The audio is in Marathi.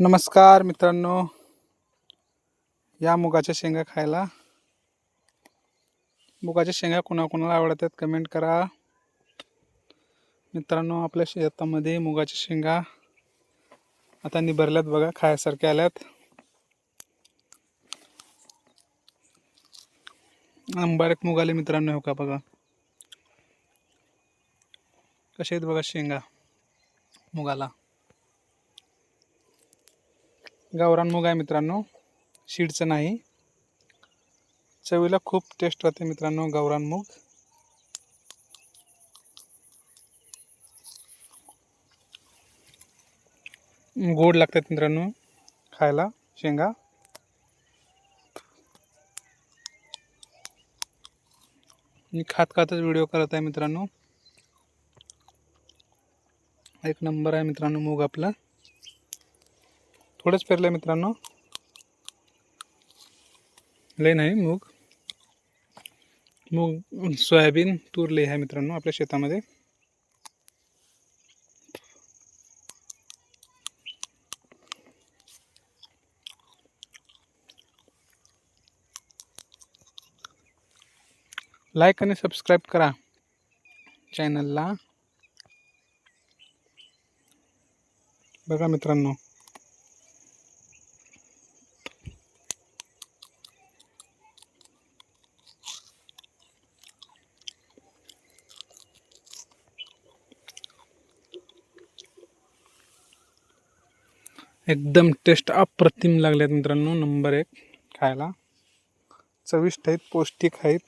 नमस्कार मित्रांनो. या मुगाच्या शेंगा खायला. मुगाच्या शेंगा कुणाकुणाला आवडतात कमेंट करा. मित्रांनो आपल्या शेतामध्ये मुगाच्या शेंगा आता निभरल्यात बघा खायसारख्या आल्यात. अंबारक एक मुगाले मित्रांनो हो का बघा. कसे आहेत बघा शेंगा मुगाला? गावरान मूग आहे मित्रांनो. शीडचं नाही. चवीला खूप टेस्ट राहते मित्रांनो गावरान मूग. गोड लागतात मित्रांनो खायला शेंगा. मी खात खातच व्हिडिओ करत आहे मित्रांनो. एक नंबर आहे मित्रांनो मूग आपला. थोडंच पेरलं मित्रांनो. लय नाही मूग. मूग सोयाबीन तूर लय आहे मित्रांनो आपल्या शेतामध्ये. लाईक आणि सबस्क्राईब करा चॅनलला बघा मित्रांनो. एकदम टेस्ट अप्रतिम लागल्यात मित्रांनो. नंबर एक खायला. चविष्ट आहेत पौष्टिक आहेत.